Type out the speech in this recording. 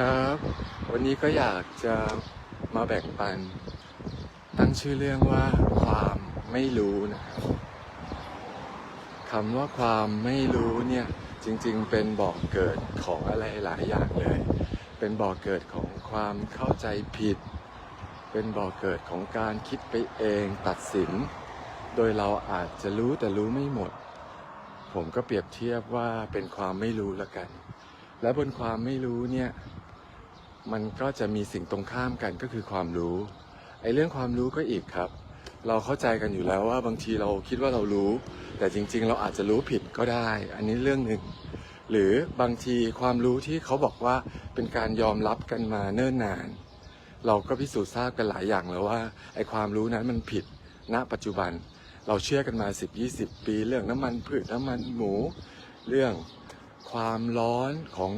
ครับ วันนี้ก็อยากจะมาแบ่งปัน ตั้งชื่อเรื่องว่าความไม่รู้นะครับคำว่าความไม่รู้เนี่ยจริงๆ เป็นบ่อกเกิดของอะไรหลายอย่างเลย เป็นบ่อกเกิดของความเข้าใจผิด เป็นบ่อกเกิดของการคิดไปเองตัดสิน โดยเราอาจจะรู้แต่รู้ไม่หมด ผมก็เปรียบเทียบว่าเป็นความไม่รู้ละกัน และบนความไม่รู้เนี่ย มันก็จะมีสิ่งตรงข้ามกันก็คือความรู้ไอ้เรื่องความรู้ก็อีกครับ เราเข้าใจกันอยู่แล้วว่าบางทีเราคิดว่าเรารู้ แต่จริง ๆ เราอาจจะรู้ผิดก็ได้ อันนี้เรื่องหนึ่งหรือบางทีความรู้ที่เขาบอกว่าเป็นการยอมรับกันมาเนิ่นนาน เราก็พิสูจน์ทราบกันหลายอย่างแล้วว่าไอ้ความรู้นั้นมันผิดณปัจจุบัน เราเชื่อกันมา 10-20 ปี เรื่องน้ำมันพืชน้ำมันหมู เรื่องความร้อนของ